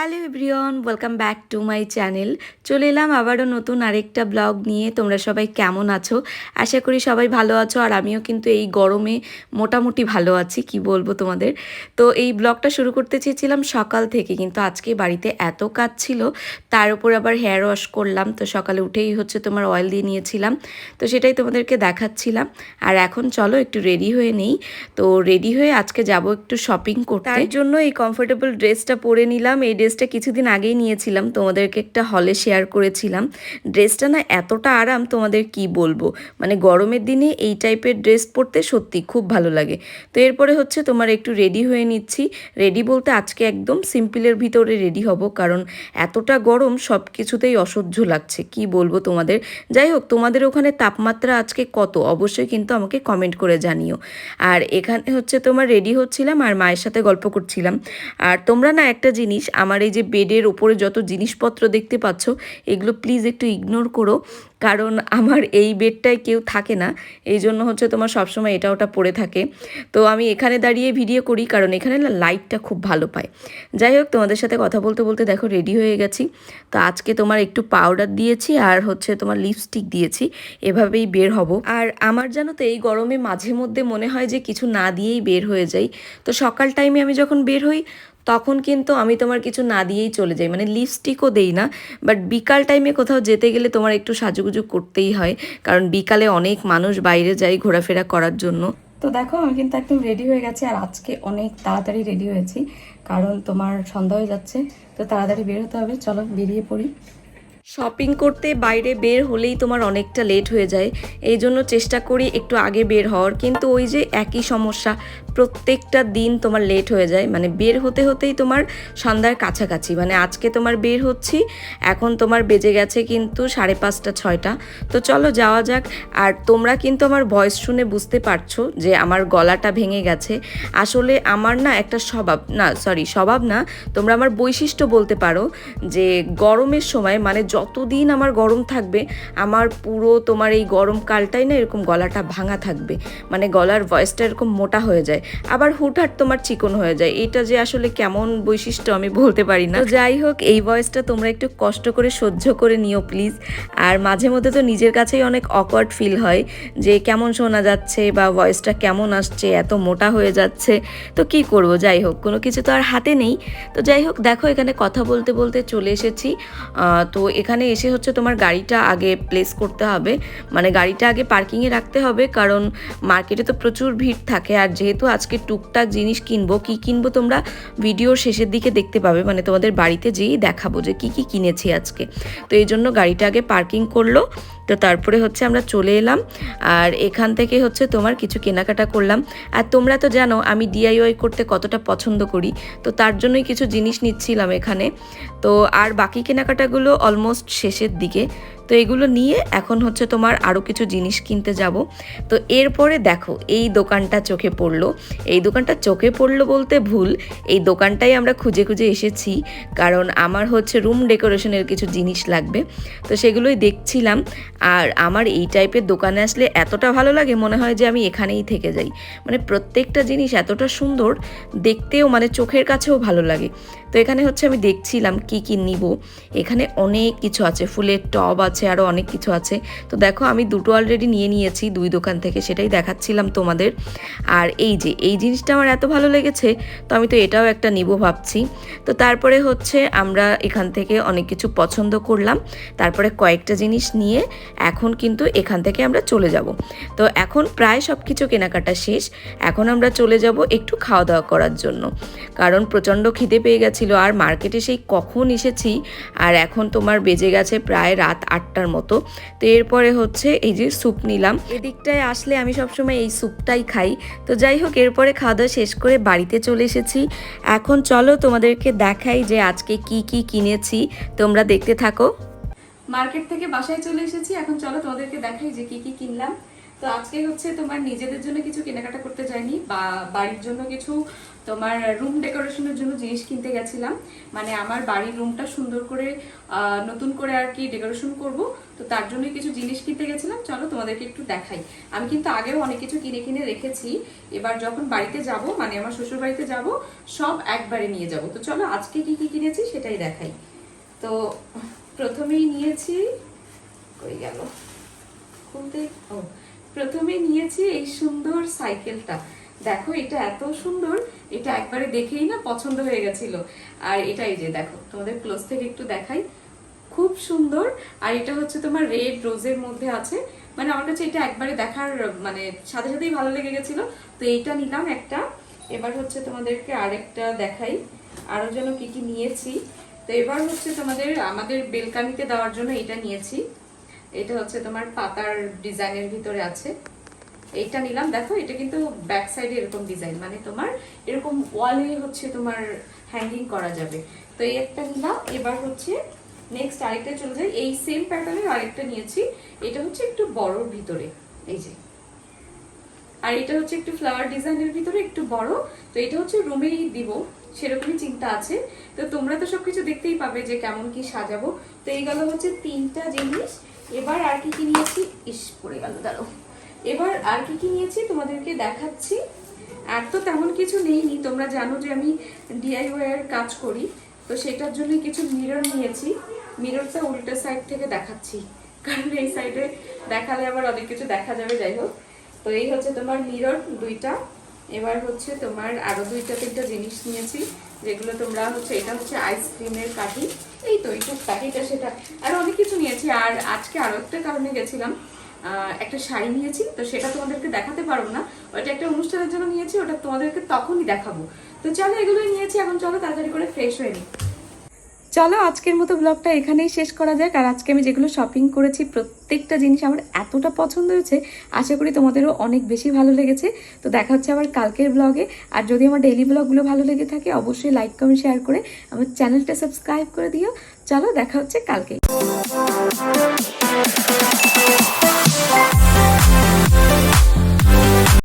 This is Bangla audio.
Hello everyone, welcome back to my channel. চলে এলাম আবারও নতুন আরেকটা ব্লগ নিয়ে। তোমরা সবাই কেমন আছো? আশা করি সবাই ভালো আছো, আর আমিও কিন্তু এই গরমে মোটামুটি ভালো আছি, কি বলব তোমাদের? তো এই ব্লগটা শুরু করতে চেয়েছিলাম সকাল থেকে, কিন্তু আজকে বাড়িতে এত কাজ ছিল, তার উপর আবার হেয়ার ওয়াশ করলাম। তো সকালে উঠেই হচ্ছে তোমার অয়েল দিয়ে নিয়েছিলাম, তো সেটাই তোমাদেরকে দেখাচ্ছিলাম। আর এখন চলো একটু রেডি হয়ে নেই। তো রেডি হয়ে আজকে যাব একটু শপিং করতে। তার জন্য এই কমফোর্টেবল ড্রেসটা পরে নিলাম। এই ড্রেসটা কিছুদিন আগেই নিয়েছিলাম, তোমাদেরকে একটা হলে শেয়ার করেছিলাম। ড্রেসটা না এতটা আরাম তোমাদের কি বলব? মানে গরমের দিনে এই টাইপের ড্রেস পরতে সত্যি খুব ভালো লাগে। তো এরপরে হচ্ছে তোমার একটু রেডি হয়ে নিচ্ছি। রেডি বলতে আজকে একদম সিম্পলের ভিতরে রেডি হব, কারণ এতটা গরম সব কিছুতেই অসহ্য লাগছে, কি বলব তোমাদের? যাই হোক, তোমাদের ওখানে তাপমাত্রা আজকে কত? অবশ্যই কিন্তু আমাকে কমেন্ট করে জানিও। আর এখানে হচ্ছে তোমার রেডি হচ্ছিলাম আর মায়ের সাথে গল্প করছিলাম। আর তোমরা না একটা জিনিস, আমার এই যে বেডের ওপরে যত জিনিসপত্র দেখতে পাচ্ছ, এগুলো প্লিজ একটু ইগনোর করো। কারণ আমার এই বেডটায় কেউ থাকে না, এই জন্য হচ্ছে তোমার সবসময় এটা ওটা পড়ে থাকে। তো আমি এখানে দাঁড়িয়ে ভিডিও করি, কারণ এখানে না লাইটটা খুব ভালো পায়। যাই হোক, তোমাদের সাথে কথা বলতে বলতে দেখো রেডি হয়ে গেছি। তো আজকে তোমার একটু পাউডার দিয়েছি আর হচ্ছে তোমার লিপস্টিক দিয়েছি, এভাবেই বের হব। আর আমার জানো তো এই গরমে মাঝে মধ্যে মনে হয় যে কিছু না দিয়েই বের হয়ে যাই। তো সকাল টাইমে আমি যখন বের হই তখন কিন্তু আমি তোমার কিছু না দিয়েই চলে যাই। মানে লিপস্টিকও দেই না বাট বিকাল টাইমে কোথাও যেতে গেলে তোমার একটু সাজুগুজু করতেই হয়, কারণ বিকালে অনেক মানুষ বাইরে যায় ঘোরাফেরা করার জন্য। তো দেখো, আমি কিন্তু একদম রেডি হয়ে গেছি আর আজকে অনেক তাড়াতাড়ি রেডি হয়েছি, কারণ তোমার সন্ধ্যা হয়ে যাচ্ছে, তো তাড়াতাড়ি বের হতে হবে, চলো বেরিয়ে পড়ি। শপিং করতে বাইরে বের হলেই তোমার অনেকটা লেট হয়ে যায়। এই জন্য চেষ্টা করি একটু আগে বের হওয়ার। কিন্তু ওই যে একই সমস্যা, প্রত্যেকটা দিন তোমার লেট হয়ে যায়। মানে বের হতে হতেই তোমার সন্ধ্যার কাছাকাছি। মানে আজকে তোমার বের হচ্ছি, এখন তোমার বেজে গেছে কিন্তু সাড়ে পাঁচটা, ছয়টা। তো চলো যাওয়া যাক। আর তোমরা কিন্তু আমার ভয়েস শুনে বুঝতে পারছ যে আমার গলাটা ভেঙে গেছে। আসলে আমার না একটা স্বভাব, না সরি স্বভাব না, তোমরা আমার বৈশিষ্ট্য বলতে পারো যে গরমের সময় মানে যতদিন আমার গরম থাকবে, আমার পুরো তোমার এই গরমকালটাই না এরকম গলাটা ভাঙা থাকবে। মানে গলার ভয়েসটা এরকম মোটা হয়ে যায়। আবার হুটহাট তোমার চিকন হয়ে যায়। এটা যে আসলে কেমন বৈশিষ্ট্য আমি বলতে পারি না। যাই হোক, এই ভয়েসটা তোমরা একটু কষ্ট করে সহ্য করে নিও প্লিজ আর মাঝে মধ্যে তো নিজের কাছেই অনেক অকওয়ার্ড ফিল হয় যে কেমন শোনা যাচ্ছে বা ভয়েসটা কেমন আসছে, এত মোটা হয়ে যাচ্ছে। তো কি করব? যাই হোক, কোনো কিছু তো আর হাতে নেই। তো যাই হোক, দেখো এখানে কথা বলতে বলতে চলে এসেছি। তো এখানে এসে হচ্ছে তোমার গাড়িটা আগে প্লেস করতে হবে। মানে গাড়িটা আগে পার্কিংয়ে রাখতে হবে, কারণ মার্কেটে তো প্রচুর ভিড় থাকে। আর যেহেতু আজকে টুকটাক জিনিস কিনবো, কি কিনবো তোমরা ভিডিওর শেষের দিকে দেখতে পাবে। মানে তোমাদের বাড়িতে যেয়েই দেখাবো যে কি কি কিনেছি আজকে। তো এই জন্য গাড়িটা আগে পার্কিং করল। তো তারপরে হচ্ছে আমরা চলে এলাম। আর এখান থেকে হচ্ছে তোমার কিছু কেনাকাটা করলাম। আর তোমরা তো জানো, আমি ডিআইওয়াই করতে কতটা পছন্দ করি। তো তার জন্যই কিছু জিনিস নিচ্ছিলাম এখানে। তো আর বাকি কেনাকাটাগুলো অলমোস্ট শেষের দিকে। তো এগুলো নিয়ে এখন হচ্ছে তোমার আরও কিছু জিনিস কিনতে যাব। তো এরপরে দেখো, এই দোকানটা চোখে পড়ল। এই দোকানটা চোখে পড়ল বলতে ভুল। এই দোকানটাই আমরা খুঁজে খুঁজে এসেছি, কারণ আমার হচ্ছে রুম ডেকোরেশনের কিছু জিনিস লাগবে। তো সেগুলোই দেখছিলাম, আর আমার এই টাইপের দোকানে আসলে এতটা ভালো লাগে মনে হয় যে আমি এখানেই থেকে যাই। মানে প্রত্যেকটা জিনিস এতটা সুন্দর, দেখতেও মানে চোখের কাছেও ভালো লাগে। তো এখানে হচ্ছে আমি দেখছিলাম কি কি নিব। এখানে অনেক কিছু আছে, ফুলের টব আছে আরও অনেক কিছু আছে। তো দেখো, আমি দুটো অলরেডি নিয়ে নিয়েছি, দুই দোকান থেকে সেটাই দেখাচ্ছিলাম তোমাদের। আর এই যে, এই জিনিসটা আমার এত ভালো লেগেছে, তো আমি তো এটাও একটা নিব ভাবছি। তো তারপরে হচ্ছে আমরা এখান থেকে অনেক কিছু পছন্দ করলাম। তারপরে কয়েকটা জিনিস নিয়ে এখন কিন্তু এখান থেকে আমরা চলে যাব। তো এখন প্রায় সব কিছু কেনাকাটা শেষ। এখন আমরা চলে যাব একটু খাওয়া দাওয়া করার জন্য। কারণ প্রচণ্ড খিদে পেয়ে গেছিল, আর মার্কেটে সেই কখন এসেছি, আর এখন তোমার বেজে গেছে প্রায় রাত আটটার মতো। তো এরপরে হচ্ছে এই যে স্যুপ নিলাম। এদিকটায় আসলে আমি সবসময় এই স্যুপটাই খাই। তো যাই হোক, এরপরে খাওয়া দাওয়া শেষ করে বাড়িতে চলে এসেছি। এখন চলো তোমাদেরকে দেখাই যে আজকে কি কি কিনেছি। তোমরা দেখতে থাকো। মার্কেট থেকে বাসায় চলে এসেছি। এখন চলো তোমাদেরকে দেখাই যে কি কি কিনলাম। তো আজকে হচ্ছে তোমার নিজেদের জন্য কিছু কেনাকাটা করতে যাইনি বা বাড়ির জন্য কিছু তোমার রুম ডেকোরেশনের জন্য জিনিস কিনতে গেছিলাম। মানে আমার বাড়ির রুমটা সুন্দর করে নতুন করে আর কি ডেকোরেশন করব। তো তার জন্য কিছু জিনিস কিনতে গেছিলাম। চলো তোমাদেরকে একটু দেখাই। আমি কিন্তু আগেও অনেক কিছু কিনে কিনে রেখেছি। এবার যখন বাড়িতে যাব মানে আমার শ্বশুর বাড়িতে যাব, সব একবারে নিয়ে যাব। তো চলো আজকে কি কি কিনেছি সেটাই দেখাই। তো প্রথমেই নিয়েছি, কই গেল? খুলতে ও প্রথমে নিয়েছি এই সুন্দর সাইকেলটা। দেখো, এটা এত সুন্দর, এটা একবারে দেখেই না পছন্দ হয়ে গেছিল। আর এটা এই যে দেখো, তোমাদের ক্লোজ থেকে একটু দেখাই। খুব সুন্দর, আর এটা হচ্ছে তোমার রেড রোজের মধ্যে আছে। মানে আমার কাছে এটা একবারে দেখার মানে সাথে সাথেই ভালো লেগে গেছিল। তো এইটা নিলাম একটা। এবার হচ্ছে তোমাদেরকে আরেকটা দেখাই। আরও যেন কি কি নিয়েছি। তো এবার হচ্ছে তোমাদের, আমাদের বেলকানিতে দেওয়ার জন্য এটা নিয়েছি। এটা হচ্ছে তোমার পাতার ডিজাইনের ভিতরে আছে। এইটা নিলাম। দেখো, এটা কিন্তু ব্যাক সাইডে এরকম ডিজাইন মানে তোমার এরকম ওয়ালে হচ্ছে তোমার হ্যাঙ্গিং করা যাবে। তো এই একটা নিলাম। এবার হচ্ছে নেক্সট আরেকটা চলে যায় এই সেম প্যাটার্নের আরেকটা নিয়েছি। এটা হচ্ছে একটু বড়র ভিতরে। এই যে। আর এটা হচ্ছে একটু ফ্লাওয়ার ডিজাইনের ভিতরে একটু বড়। তো এটা হচ্ছে রুমেই দিব। সেরকমই চিন্তা আছে। তো তোমরা তো সবকিছু দেখতেই পাবে যে কেমন কি সাজাবো। তো এই গেল হচ্ছে তিনটা জিনিস। এবার আর কি কি নিয়েছি? ইস, পড়ে গেল দাঁড়ো এবার আর কি কি নিয়েছি তোমাদেরকে দেখাচ্ছি। আর তো তেমন কিছু নেইনি, তোমরা জানো যে আমি ডিআইওয়াই এর কাজ করি, তো সেটার জন্য কিছু মিরর নিয়েছি। মিররটা উল্টো সাইড থেকে দেখাচ্ছি, কারণ এই সাইডে দেখালে আবার অনেক কিছু দেখা যাবে, যাই হোক। তো এই হচ্ছে তোমার মিরর দুইটা, এবার হচ্ছে তোমার আরও দুইটা, তিনটা জিনিস নিয়েছি, যেগুলো তোমরা হচ্ছে, এটা হচ্ছে আইসক্রিমের কাঠি। এই তো, এইটুক এটা সেটা। আর অনেক কিছু নিয়েছি, আর আজকে আরও একটা কারণে গেছিলাম। একটা শাড়ি নিয়েছি, তো সেটা তোমাদেরকে দেখাতে পারব না। ওটা একটা অনুষ্ঠানের জন্য নিয়েছি, ওটা তোমাদেরকে তখনই দেখাবো। তো চলো এগুলোই নিয়েছি, এখন চলো তাড়াতাড়ি করে ফ্রেশ হয়ে নিই। চলো, আজকের মতো ব্লগটা এখানেই শেষ করা যাক। আর আজকে আমি যেগুলো শপিং করেছি, প্রত্যেকটা জিনিস আমার এতটা পছন্দ হয়েছে, আশা করি তোমাদেরও অনেক বেশি ভালো লেগেছে। তো দেখা হচ্ছে আবার কালকের ব্লগে আর যদি আমার ডেইলি ব্লগগুলো ভালো লেগে থাকে, অবশ্যই লাইক কমেন্ট শেয়ার করে আমার চ্যানেলটা সাবস্ক্রাইব করে দিও। চলো, দেখা হচ্ছে কালকে।